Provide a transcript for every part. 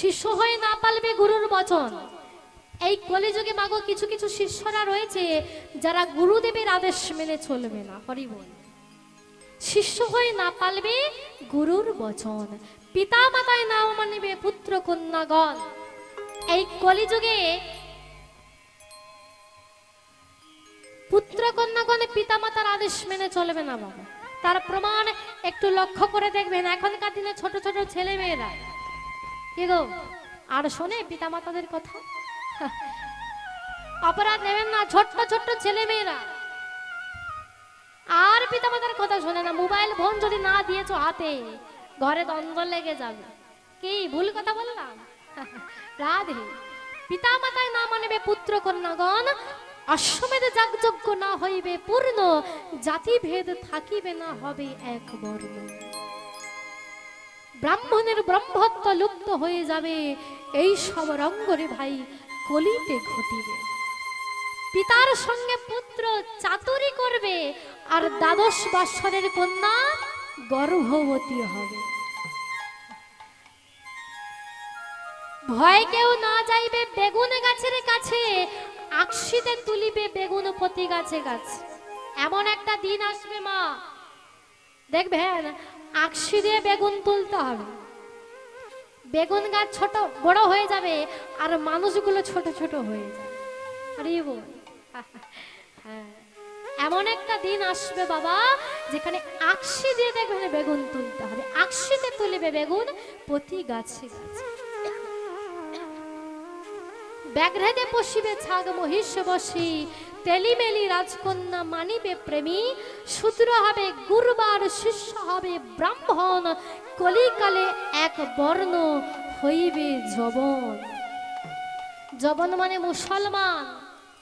শিষ্য হয়ে না পালবে গুরুর বচন। এই কলিযুগে মাগো কিছু কিছু শিষ্যরা রয়েছে যারা গুরুদেবের আদেশ মেনে চলবে না। হরি বল। শিষ্য হয়ে না পালবে গুরুর বচন। পিতা মাতায় নাও মানিবে পুত্র কন্যাগণ। এই কলিযুগে পুত্র কন্যাগণে পিতা মাতার আদেশ মেনে চলবে না বাবা তার প্রমাণ একটু লক্ষ্য করে দেখবেন। এখনকার দিনে ছোট ছোট ছেলে মেয়েরা কি আর শোনে পিতা মাতাদের কথা। অপরাধ নেবেন না, ছোট্ট ছোট্ট ছেলে মেয়েরা আর পিতা মাতার কথা শোনে না, মোবাইল ফোন যদি না দিয়েছ হাতে, ঘরে দ্বন্দ্ব লেগে যাবে। কি, ভুল কথা বললাম? রাধে পিতা মাতায় না মানবে পুত্র কন্যাগণ, অশ্বমেধ যাগযজ্ঞ না হইবে পূর্ণ, জাতিভেদ থাকিবে না হবে এক বর্ণ। ব্রাহ্মণের ব্রহ্মত্ব লুপ্ত হয়ে যাবে। এই সব রঙ্গরে ভাই, কলিতে ঘটিবে। পিতার সঙ্গে পুত্র চাতুরি করবে, আর দ্বাদশ বৎসরের কন্যা গর্ভবতী হবে। ভয় কেউ না যাইবে বেগুন গাছের কাছে, আকশিতে তুলিবে বেগুন প্রতি গাছে গাছে। এমন একটা দিন আসবে মা। দেখবেন আকশি দিয়ে বেগুন তুলতে হবে। বেগুন গাছ ছোট, বড় হয়ে যাবে আর মানুষগুলো ছোট ছোট হয়ে যাবে। বল হ্যাঁ। এমন একটা দিন আসবে বাবা, যেখানে আকশি দিয়ে দেখবেন বেগুন তুলতে হবে। আকশিতে তুলিবে বেগুন প্রতি গাছে গাছে। ব্যাঘ্রেদে পশিবে ছাগ মহিষ বসি তেলিমেলি রাজকন্যা মানিবে প্রেমী, শূদ্র হবে গুরুবার, শিষ্য হবে ব্রাহ্মণ, কলিকালে এক বর্ণ হইবে জবন জবন মানে মুসলমান।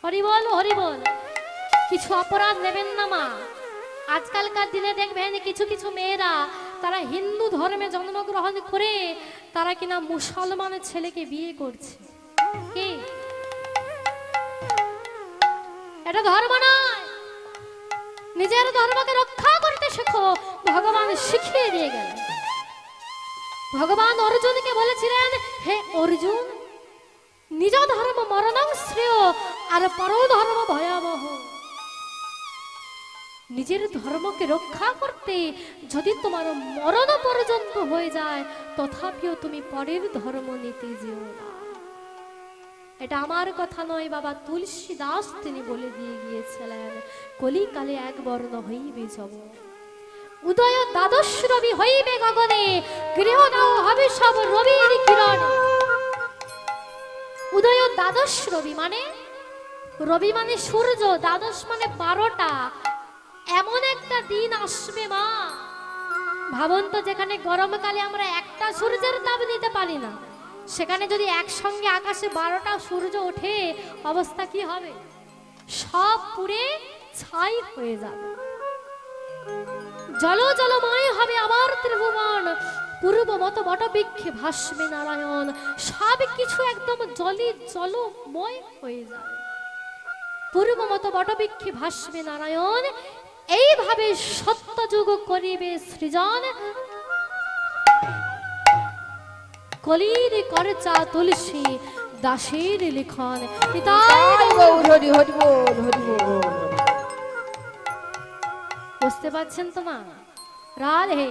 হরিবল হরিবল কিছু অপরাধ নেবেন না মা। আজকালকার দিনে দেখবেন কিছু কিছু মেয়েরা, তারা হিন্দু ধর্মে জন্মগ্রহণ করে তারা কিনা মুসলমানের ছেলেকে বিয়ে করছে। কি? এটা ধর্ম নয়। নিজের ধর্মকে রক্ষা করতে শেখো, ভগবান শিখিয়ে দিয়ে গেলেন ভগবান অর্জুনকে বলেছিলেন, হে অর্জুন, নিজ ধর্ম মরণং শ্রেয় আর পর ধর্ম ভয়াবহ। নিজের ধর্মকে রক্ষা করতে যদি তোমার মরণ পর্যন্ত হয়ে যায়, তথাপিও তুমি পরের ধর্ম নিতে যেও না। এটা আমার কথা নয়, বাবা। তুলসী দাস তিনি বলে দিয়ে গিয়েছিলেন, কলিকালে এক বর্ণ হইবে যাব উদয় দ্বাদশ রবি হইবে গগনে, গৃহ নাও হবে সব রবির কিরণ। উদয় দ্বাদশ রবি মানে? রবি মানে সূর্য, দ্বাদশ মানে বারোটা। এমন একটা দিন আসবে, মা। ভাবুন তো যেখানে গরমকালে আমরা একটা সূর্যের তাপ নিতে পারি না। সেখানে যদি একসঙ্গে আকাশে বারোটা সূর্য ওঠে, অবস্থা কি হবে? সব পুড়ে ছাই হয়ে যাবে। জল জলময় হবে আবার ত্রিভুবন। পূর্ব মত বটবৃক্ষে ভাসবে নারায়ণ। সব কিছু একদম জলে জলময় হয়ে যাবে। পূর্ব মত বটবৃক্ষে ভাসবে নারায়ণ। এইভাবে সত্যযুগ করিবে সৃজন। কলির করচা তুলসী দাসের লিখন। বুঝতে পারছেন তো মা? রাধে।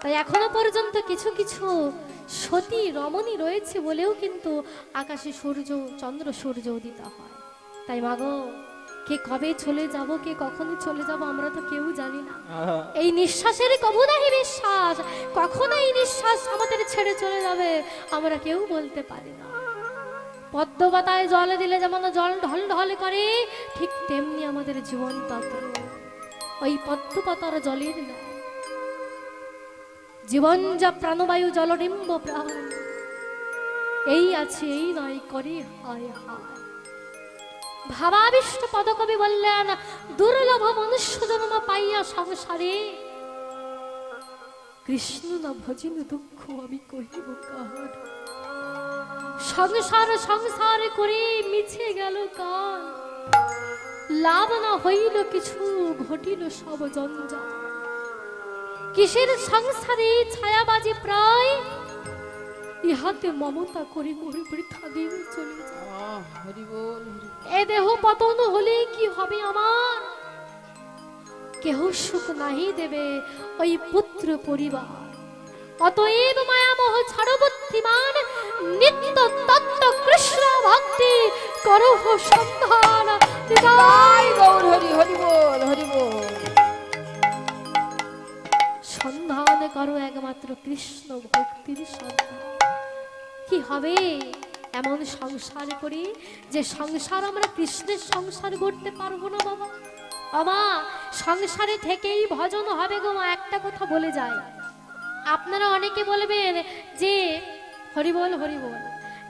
তাই এখনও পর্যন্ত কিছু কিছু সতী রমণী রয়েছে বলেও কিন্তু আকাশে সূর্য চন্দ্র সূর্য উদিত হয়। তাই মাগো কে কবে চলে যাব কে কখন চলে যাব আমরা তো কেউ জানি না। এই নিঃশ্বাসের কবু নাহি বিশ্বাস কখন এই নিঃশ্বাস আমাদের ছেড়ে চলে যাবে আমরা কেউ বলতে পারি না। পদ্ম পাতায় জল দিলে যেমন জল ঢল ঢল করে ঠিক তেমনি আমাদের জীবন তত্ত্ব ওই পদ্ম পাতার জলের। জীবন যা প্রাণবায়ু জলডিম্ব প্রাণ। এই আছে এই নয় করে হায় হায়। ভাবাবিষ্ট পদকবি বললেন, দুর্লভ মনুষ্য জন্ম পাইয়া সংসারে। কৃষ্ণ না ভজিন দুঃখ আমি কহিব কাহার? সংসার সংসার করে মিছে গেল কাল লাভ না হইল কিছু, ঘটিল সব জঞ্জা কিসের সংসারে ছায়াবাজি প্রায়? ইহাতে মমতা করে মরে বৃথা দিন চলে যায়। হরি বল হরি এ দেহ পতন হলে কি হবে আমার? কেহ সুখ নাহি দেবে ওই পুত্র পরিবার। অতএব মায়ামোহ ছাড়ো বুদ্ধিমান নিত্য তত্ত্ব কৃষ্ণ ভক্তি করহ সন্ধান। গৌর হরি হরি বল হরি বল। সন্ধান করো একমাত্র কৃষ্ণ ভক্তির সন্ধান। কি হবে? এমন সংসার করি যে সংসার আমরা কৃষ্ণের সংসার করতে পারব না, বাবা। আমা সংসারে থেকেই ভজন হবে গো মা, একটা কথা বলে যায় আপনারা অনেকে বলবেন যে হরিবল হরিবল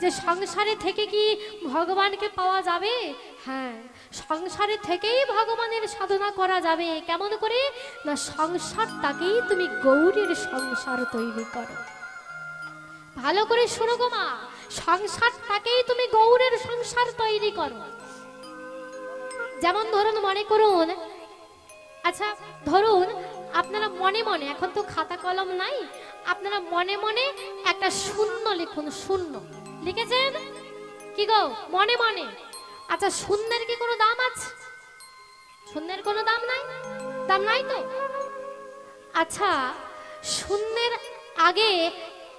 যে সংসারে থেকে কি ভগবানকে পাওয়া যাবে? হ্যাঁ সংসারে থেকেই ভগবানের সাধনা করা যাবে। কেমন করে? না, সংসারটাকেই তুমি গৌরীর সংসার তৈরি করো। ভালো করে শোনো গো মা। সংসারটাকেই তুমি গৌরের সংসার তৈরি করো। যেমন ধরুন, মনে করুন আচ্ছা ধরুন, আপনারা মনে মনে, এখন তো খাতা কলম নাই, আপনারা মনে মনে একটা শূন্য লিখুন, শূন্য। লিখেছেন? কি গো? মনে মনে। আচ্ছা শূন্যের কি কোনো দাম আছে? শূন্যের কোনো দাম নাই? দাম নাই তো? আচ্ছা শূন্যের আগে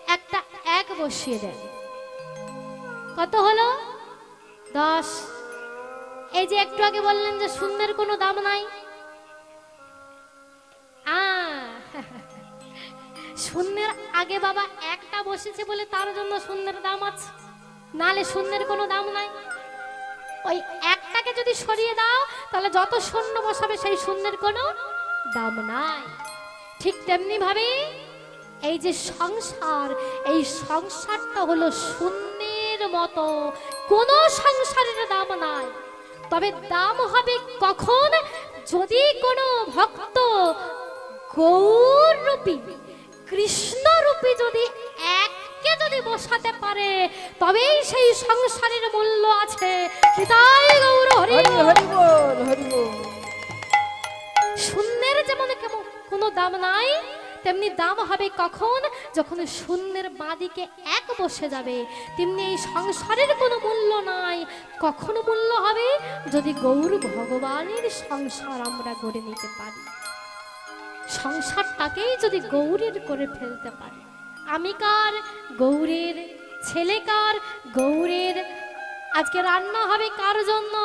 একটা এক বসিয়ে দেন। কত হলো? দশ। এই যে একটু আগে বললেন যে শূন্যের কোনো দাম নাই। শূন্যের আগে বাবা একটা বসেছে বলে তার জন্য শূন্যের দাম আছে। নালে শূন্যের কোনো দাম নাই। ওই একটাকে যদি সরিয়ে দাও, তাহলে যত শূন্য বসাবে সেই শূন্যের কোনো দাম নাই। ঠিক তেমনি ভাবে এই যে সংসার, এই সংসারটা হলো শূন্যের মতো কোনো সংসারের দাম নাই। তবে দাম হবে কখন যদি কোনো ভক্ত গৌরূপী কৃষ্ণরূপী যদি এককে যদি বসাতে পারে তবেই সেই সংসারের মূল্য আছে। তাই গৌর হরি শূন্যের যেমন কেমন কোনো দাম নাই তেমনি দাম হবে কখন যখন শূন্যের বাঁদিকে এক বসে যাবে, তেমনি এই সংসারের কোনো মূল্য নাই। কখন মূল্য হবে? যদি গৌর ভগবানের সংসার আমরা গড়ে নিতে পারি। সংসারটাকেই যদি গৌরের করে ফেলতে পারি। আমি কার? গৌরের ছেলে কার? গৌরের আজকে রান্না হবে কার জন্য?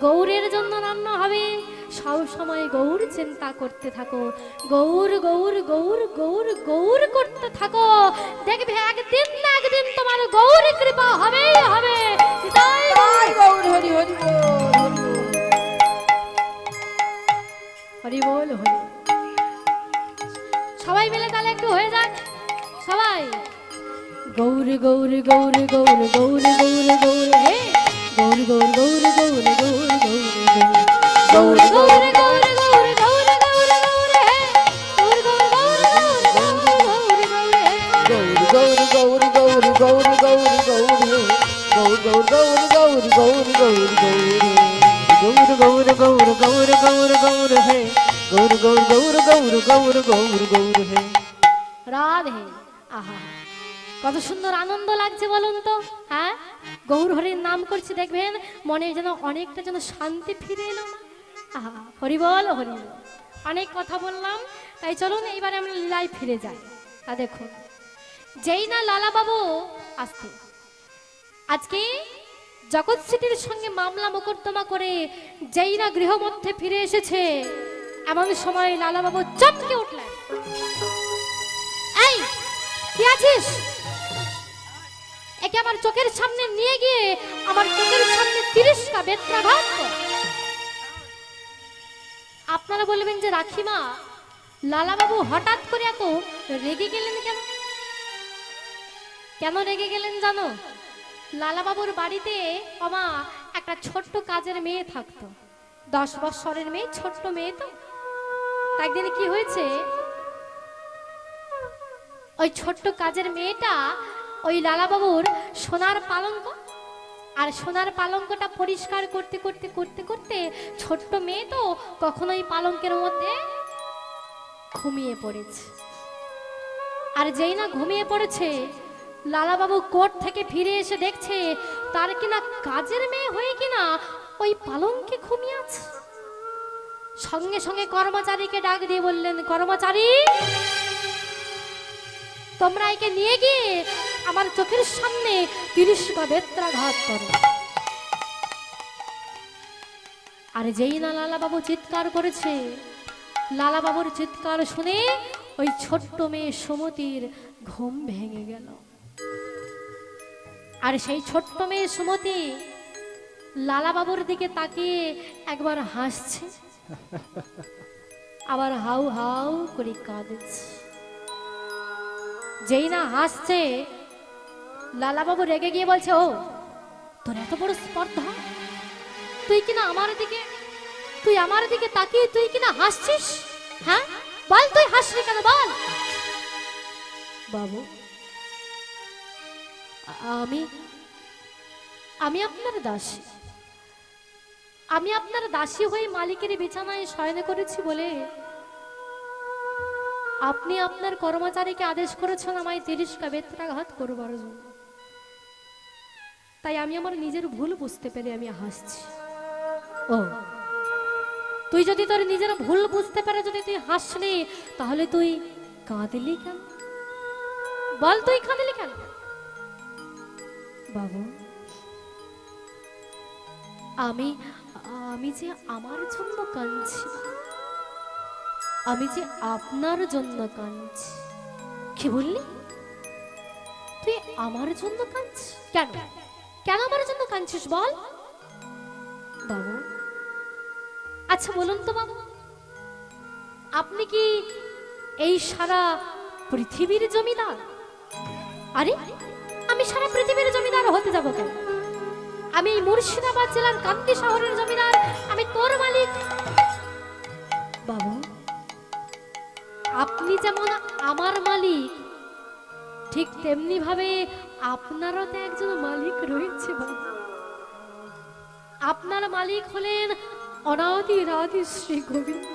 গৌরের জন্য রান্না হবে সব সময় গৌর চিন্তা করতে থাকো গৌর গৌর গৌর গৌর গৌর করতে থাকো দেখবে একদিন না একদিন তোমার গৌর কৃপা হবেই হবে গৌর হরি হরি হরি বল হরি সবাই মিলে তাহলে একটু হয়ে যাক সবাই গৌর গৌর গৌর গৌর গৌর গৌর গৌর হে গৌর গৌর গৌর গৌর গৌর গৌরী গৌরী গৌর গৌর গৌর হে রাধে আহা কত সুন্দর আনন্দ লাগছে বলুন তো হ্যাঁ গৌর হরির নাম করছি দেখবেন মনে যেন অনেকটা যেন শান্তি ফিরে এলো না হরি বল হরি বল। অনেক কথা বললাম, তাই চলুন এইবারে আমরা লীলায় ফিরে যাই তা দেখুন, যেই না লালা বাবু আসতে আজকে জগৎ সিটির সঙ্গে মামলা মোকদ্দমা করে যেই না গৃহমধ্যে ফিরে এসেছে, এমন সময় লালাবাবু চমকে উঠলেন এই, কি আছিস একে আমার চোখের সামনে নিয়ে গিয়ে আমার চোখের সামনে তিরিশটা বেত্রাঘাত। আপনারা বলবেন যে রাখিমা লালাবাবু হঠাৎ করে এত রেগে গেলেন কেন? কেন রেগে গেলেন জানো? লালাবাবুর বাড়িতে আমা একটা ছোট্ট কাজের মেয়ে থাকতো। দশ বৎসরের মেয়ে, ছোট্ট মেয়ে তো একদিন কি হয়েছে? ওই ছোট্ট কাজের মেয়েটা ওই লালাবাবুর সোনার পালঙ্ক আর সোনার পালঙ্কটা পরিষ্কার করতে করতে করতে করতে ছোট্ট মেয়ে তো কখনোই পালঙ্কের মধ্যে ঘুমিয়ে পড়েছে। আর যেই না ঘুমিয়ে পড়েছে, লালাবাবু কোর্ট থেকে ফিরে এসে দেখছে তার কিনা কাজের মেয়ে হয়ে কিনা ওই পালঙ্কে ঘুমিয়ে আছে। সঙ্গে সঙ্গে কর্মচারীকে ডাক দিয়ে বললেন, কর্মচারী, তোমরা একে নিয়ে গিয়ে আমার চোখের সামনে তিরিশ বা বেত্রাঘাত করে। আর যেই না লালাবাবু চিৎকার করেছে, লালাবাবুর চিৎকার শুনে ওই ছোট্ট মেয়ে সুমতির ঘুম ভেঙে গেল। আর সেই ছোট্ট মেয়ে সুমতি লালাবাবুর দিকে তাকিয়ে একবার হাসছে, আবার হাউ হাউ করে কাঁদছে। যেই না হাসছে লালাবাবু রেগে গিয়ে বলছে, ও, তোর এত বড় স্পর্ধা? তুই কিনা আমার দিকে, তুই আমার দিকে তাকিয়ে তুই কিনা হাসছিস? হ্যাঁ? বল তুই হাসলি কেন, বল? বাবু, আমি আমি আপনার দাসী। আমি আপনার দাসী হয়ে মালিকের বিছানায় শয়ন করেছি বলে আপনি আপনার কর্মচারীকে আদেশ করেছেন আমায় তিরিশটা বেত্রাঘাত করবার জন্য। তাই আমি আমার নিজের ভুল বুঝতে পেরে আমি হাসছি। ও। তুই যদি তোর নিজের ভুল বুঝতে পারে যদি তুই হাসলি, তাহলে তুই কাঁদলি কেন? বল তুই কাঁদলি কেন? বাবু, আমি আমি যে আমার জন্য কাঁদছি আমি যে আপনার জন্য কাঁদছি। কি বললি? তুই আমার জন্য কাঁদছিস কেন? কেন আমার জন্য কাঁদছিস বল? বাবু আচ্ছা বলুন তো বাবু, আপনি কি এই সারা পৃথিবীর জমিদার? আরে, আমি সারা পৃথিবীর জমিদার হতে যাব কেন? আমি এই মুর্শিদাবাদ জেলার কান্তি শহরের জমিদার, আমি তোর মালিক। বাবু, আপনি যেমন আমার মালিক, ঠিক তেমনি ভাবে আপনারও তো একজন মালিক রয়েছে আপনার মালিক হলেন অনাদি রাধি শ্রী গোবিন্দ।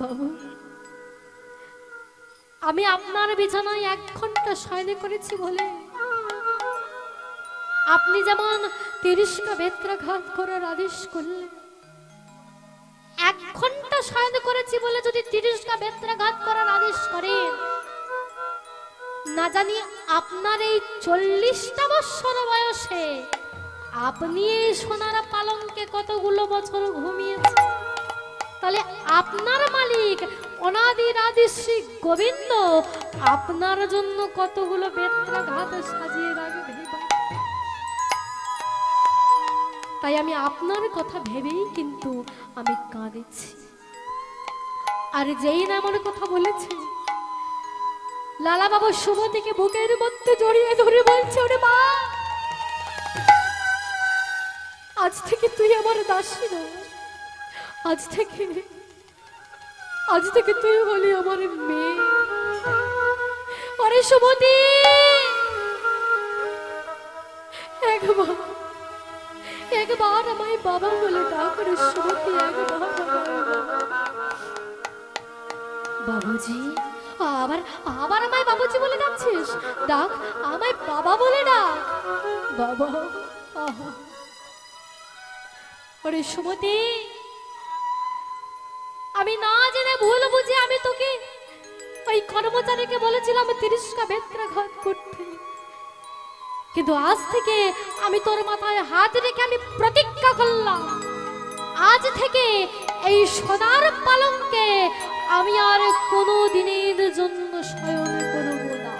বাবু, আমি আপনার বিছানায় এক ঘণ্টা শয়নে করেছি বলে। আপনি যেমন তিরিশটা বেত্রাঘাত করার আদেশ করলেন, এক ঘণ্টা শয়ন করেছি বলে যদি তিরিশটা বেত্রাঘাত করার আদেশ করেন না জানি আপনার এই চল্লিশটা বৎসর বয়সে আপনি এই সোনার পালঙ্কে কতগুলো বছর ঘুমিয়েছেন? তাহলে আপনার মালিক অনাদি রাধি শ্রী গোবিন্দ আপনার জন্য কতগুলো বেত্রাঘাত সাজিয়ে রাখবে? তাই আমি আপনার কথা ভেবেই কিন্তু আমি কাঁদেছি। আর যেই না এমন কথা বলেছে লালা বাবা সুমতিকে বুকের মধ্যে জড়িয়ে ধরে বলছে, ওরে মা! আজ থেকে তুই আমার দাসী না আজ থেকে আজ থেকে তুই হলি আমার মেয়ে। আরে সুমতি একবার একবার আমায় বাবা বলে ডাক রে সুমতি একবার। বাবুজি আবার আবার আমায় বাবুজি বলে ডাকছিস? ডাক, আমায় বাবা বলে ডাক। বাবা, আহা। ওরে সুমতি, আমি না জেনে ভুল বুঝে আমি তোকে ওই কর্মচারীকে বলেছিলাম তিরিশটা বেত্রাঘাত করতে। কিন্তু আজ থেকে আমি তোর মাথায় হাত রেখে আমি প্রতিজ্ঞা করলাম। আজ থেকে এই সোনার পালঙ্কে আমি আর কোনো দিনের জন্য শয়ন করব না।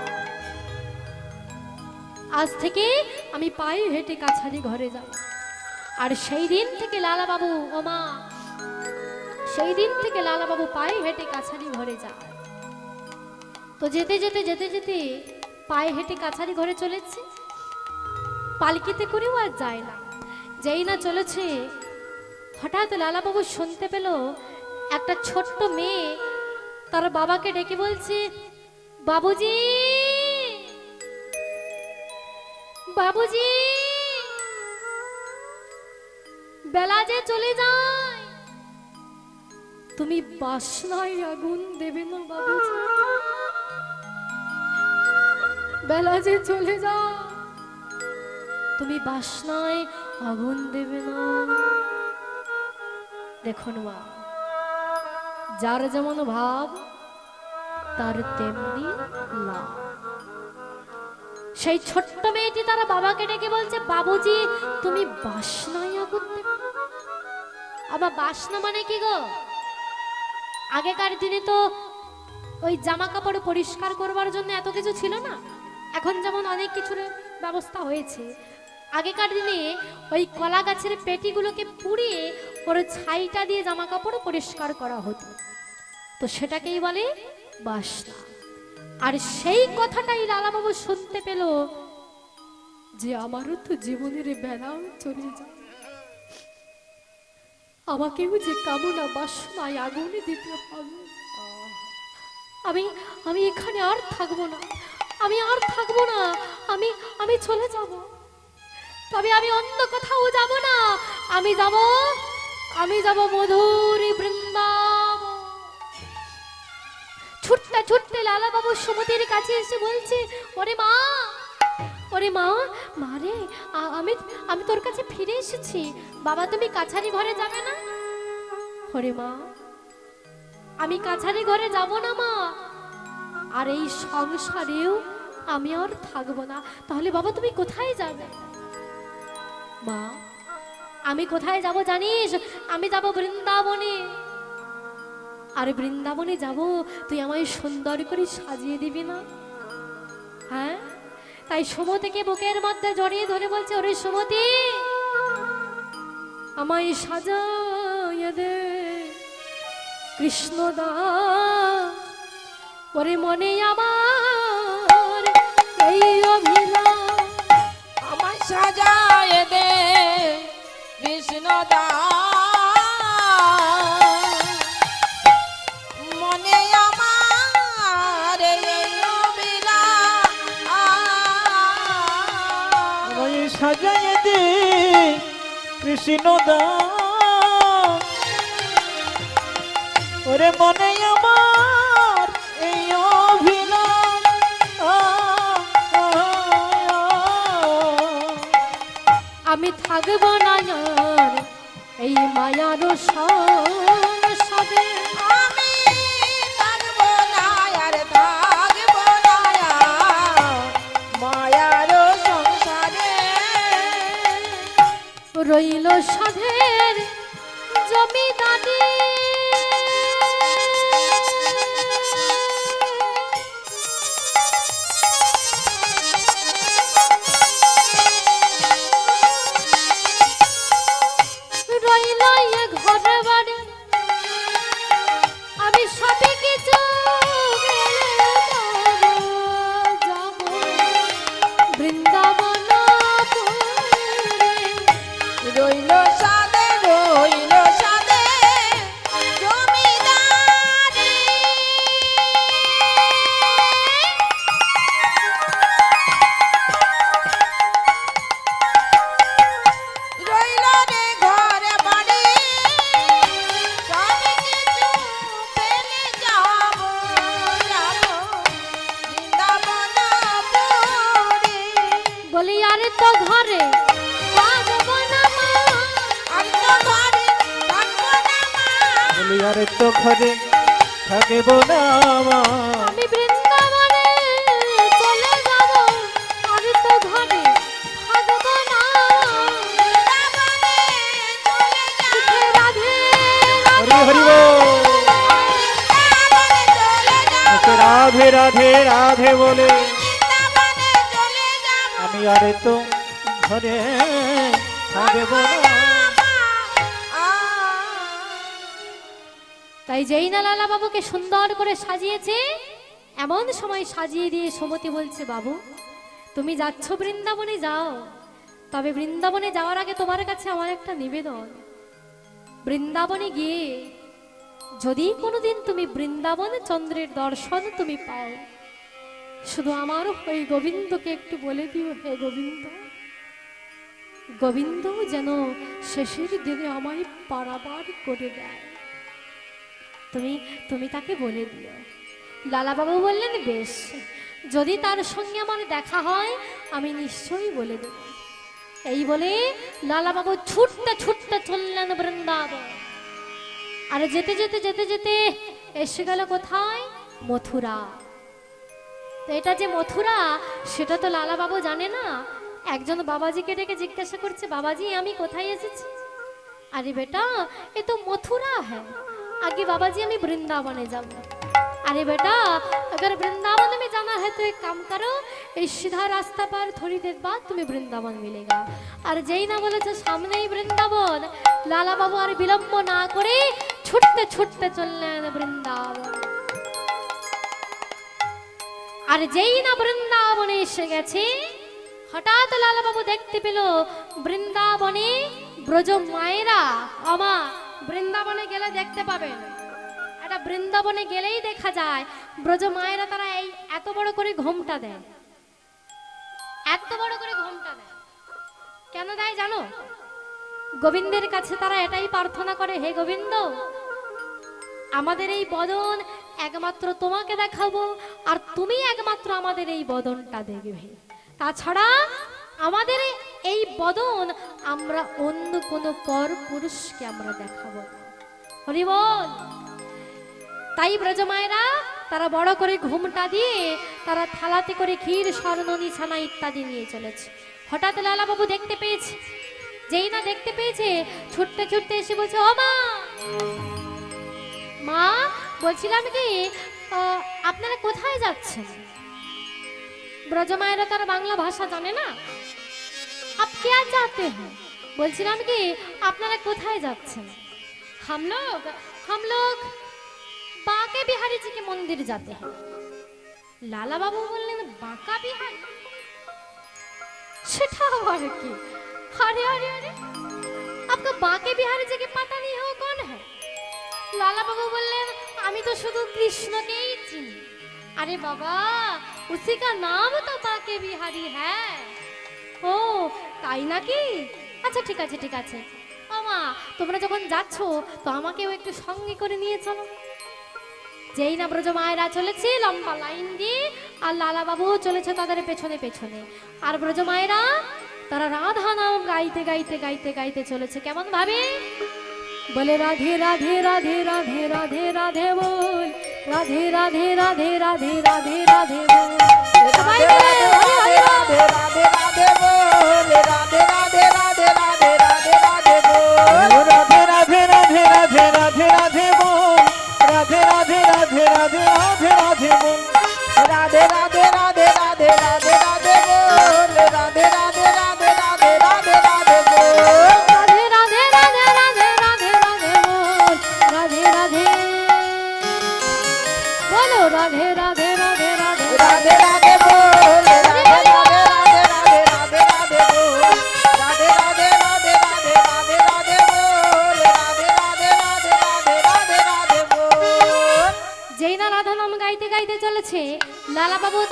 আজ থেকে আমি পায়ে হেঁটে কাছারি ঘরে যাব আর সেই দিন থেকে লালা বাবু ওমা সেই দিন থেকে লালা বাবু পায়ে হেঁটে কাছারি ঘরে যায়। তো যেতে যেতে যেতে যেতে পায়ে হেঁটে কাছারি ঘরে চলেছে। পালকিতে করেও আর যায় না। যেই না চলেছে, হঠাৎ লালাবাবু শুনতে পেল একটা ছোট্ট মেয়ে তার বাবাকে ডেকে বলছে, বাবুজি! বাবুজি! বেলা যে চলে যায়। তুমি বাসনায় আগুন দেবে না, বাবুজি। বেলা যে চলে যা তুমি বাসনায় আগুন দেবে না। দেখুন মা যার যেমন ভাব, তার তেমনি লাভ। সেই ছোট্ট মেয়েটি তারা বাবাকে ডেকে বলছে, বাবুজি, তুমি বাসনায় আগুন আবার বাসনা মানে কি গো? আগেকার দিনে তো ওই জামা কাপড় পরিষ্কার করবার জন্য এত কিছু ছিল না। এখন যেমন অনেক কিছুর ব্যবস্থা হয়েছে। আগেকার দিনে ওই কলা গাছের পেটিগুলোকে পুড়িয়ে ওর ছাইটা দিয়ে জামা কাপড় পরিষ্কার করা হতো। তো সেটাকেই বলে বাসনা। আর সেই কথাটাই লালাবাবু শুনতে পেল যে আমারও তো জীবনের বেলাও চলে যায়। আমাকেও যে কামনা বাসনায় আগুনে দিতে হবে। আমি আমি এখানে আর থাকব না। আমি আর থাকব না। আমি আমি চলে যাব। তবে আমি অন্য কোথাও যাব না। আমি যাব আমি যাব মধুর বৃন্দাবন। ছুটতে ছুটতে লালা বাবু সুমতির কাছে এসে বলছে, ওরে মা ওরে মা মা রে আমি আমি তোর কাছে ফিরে এসেছি। বাবা, তুমি কাছারি ঘরে যাবে না? ওরে মা, আমি কাছারি ঘরে যাব না মা। আর এই সংসারেও আমি আর থাকব না। তাহলে বাবা, তুমি কোথায় যাবে? মা, আমি কোথায় যাব জানিস? আমি যাব বৃন্দাবনে। আর বৃন্দাবনে যাব, তুই আমায় সুন্দর করে সাজিয়ে দিবি না? হ্যাঁ? তাই সুমতিকে বুকের মধ্যে জড়িয়ে ধরে বলছে, ওরে সুমতি, আমায় সাজাইয়ে দে। কৃষ্ণদা ওরে মনে আমার এই অভিলাষ। আমায় সাজায় দে কৃষ্ণ কৃষ্ণ দা ওরে মনে আমার এই অভিলাষ। আমি থাকব না এই মায়ার সংসারে রইল সাধের জমিদারি মা। আমি বৃন্দাবনে চলে যাব আরে তো ঘরে থাকব না। রাধে হরি হরি রাধে। রাধে রাধে বলে। আমি আরে তো ঘরে থাকিব না। তাই যেই না লালা বাবুকে সুন্দর করে সাজিয়েছে, এমন সময় সাজিয়ে দিয়ে সুমতি বলছে, বাবু, তুমি যাচ্ছ বৃন্দাবনে যাও। তবে বৃন্দাবনে যাওয়ার আগে তোমার কাছে আমার একটা নিবেদন। বৃন্দাবনে গিয়ে যদি কোনোদিন তুমি বৃন্দাবন চন্দ্রের দর্শন তুমি পাও, শুধু আমার ওই গোবিন্দকে একটু বলে দিও, হে গোবিন্দ। গোবিন্দ যেন শেষের দিনে আমায় পারাবার করে দেয়। তুমি তুমি তাকে বলে দিও। লালাবাবু বললেন, বেশ। যদি তার সঙ্গে আমার দেখা হয়, আমি নিশ্চয়ই বলে দেব। এই বলে লালাবাবু ছুটতে ছুটতে চললেন বৃন্দাবন। আর যেতে যেতে যেতে যেতে এসে গেল কোথায়? মথুরা। তো এটা যে মথুরা, সেটা তো লালাবাবু জানে না। একজন বাবাজিকে ডেকে জিজ্ঞাসা করছে, বাবাজি, আমি কোথায় এসেছি? আরে বেটা, এ তো মথুরা হ্যাঁ। आगे बाबा जी हमें वृंदावने जाऊंगा अरे बेटा अगर वृंदावन में जाना है तो एक काम करो इस सीधा रास्ता पर थोड़ी देर बाद तुम्हें वृंदावन मिलेगा আর যেই না বলেছে সামনেই বৃন্দাবন লালা বাবু আর বিলম্ব না করে ছুটতে ছুটতে চললেন বৃন্দাবন আর যেই না বৃন্দাবনে এসে গেছে হঠাৎ লালাবাবু দেখতে পেল বৃন্দাবনে ব্রজ মায়েরা আমা বৃন্দাবনে গেলে দেখতে পাবেন। এটা বৃন্দাবনে গেলেই দেখা যায়, ব্রজ মায়েরা তারা এই এত বড় করে ঘোমটা দেয়। এত বড় করে ঘোমটা দেয়। কেন দেয় জানো? গোবিন্দের কাছে তারা এটাই প্রার্থনা করে, হে গোবিন্দ, আমাদের এই বদন একমাত্র তোমাকে দেখাবো, আর তুমি একমাত্র আমাদের এই বদনটা দেখবে। তাছাড়া আমাদের এই বদন আমরা অন্য কোনো পর পুরুষকে আমরা দেখাবো না। হরি বল। তাই ব্রজমায়েরা, তারা বড় করে ঘুমটা দিয়ে, তারা থালাতে করে ক্ষীর স্বর্ণনি ছানা ইত্যাদি নিয়ে চলেছে। হঠাৎ লালাবাবু দেখতে পেয়েছে। যেই না দেখতে পেয়েছে, ছুটতে ছুটতে এসে বলছে, ও মা! মা, বলছিলাম কি আপনারা কোথায় যাচ্ছেন? ব্রজমায়েরা তার বাংলা ভাষা জানে না। আপ কে যাতে हैं বলছিলাম কি আপনারা কোথায় যাচ্ছেন हम लोग हम लोग बांके बिहारी जी के मंदिर जाते हैं লালা বাবু বললেন বাঁকা বিহারি সেটা আবার কি আরে আরে আরে आपका बांके बिहारी जी के पता नहीं हो कौन है লালা বাবু বললেন আমি তো শুধু কৃষ্ণকেই চিনি আরে বাবা উসি কা নাম তো বাকে বিহারি হ্যাঁ ও তাই নাকি? আচ্ছা ঠিক আছে ঠিক আছে। মামা তোমরা যখন যাচ্ছ, তো আমাকেও একটু সঙ্গে করে নিয়ে চলো। যেই না ব্রজ মায়েরা চলেছে, লম্বা লাইন দিয়ে, আর লালা বাবু চলেছে তাদের পেছনে পেছনে। আর ব্রজ মায়েরা, তারা রাধা নাম গাইতে গাইতে গাইতে গাইতে চলেছে। কেমন ভাবে? বলে, রাধে রাধে রাধে রাধে রাধে রাধে বল। রাধে রাধে রাধে রাধে রাধে রাধে বল।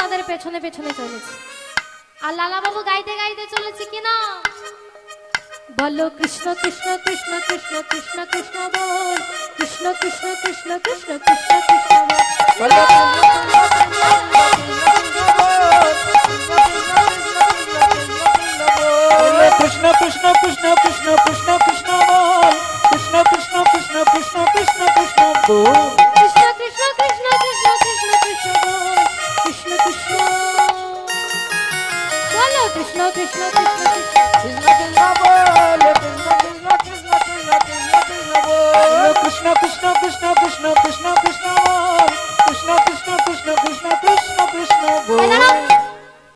তাদের পেছনে পেছনে চলেছে আর লালা বাবু গাইতে গাইতে চলেছে কিনা বলো কৃষ্ণ কৃষ্ণ কৃষ্ণ কৃষ্ণ কৃষ্ণ কৃষ্ণ বল কৃষ্ণ কৃষ্ণ কৃষ্ণ কৃষ্ণ কৃষ্ণ কৃষ্ণ কৃষ্ণ কৃষ্ণ কৃষ্ণ কৃষ্ণ কৃষ্ণ বল কৃষ্ণ কৃষ্ণ কৃষ্ণ কৃষ্ণ কৃষ্ণ কৃষ্ণ বল কৃষ্ণ বলো কৃষ্ণ কৃষ্ণ কৃষ্ণ কৃষ্ণ কৃষ্ণ বলো কৃষ্ণ কৃষ্ণ কৃষ্ণ কৃষ্ণ কৃষ্ণ কৃষ্ণ কৃষ্ণ কৃষ্ণ কৃষ্ণ কৃষ্ণ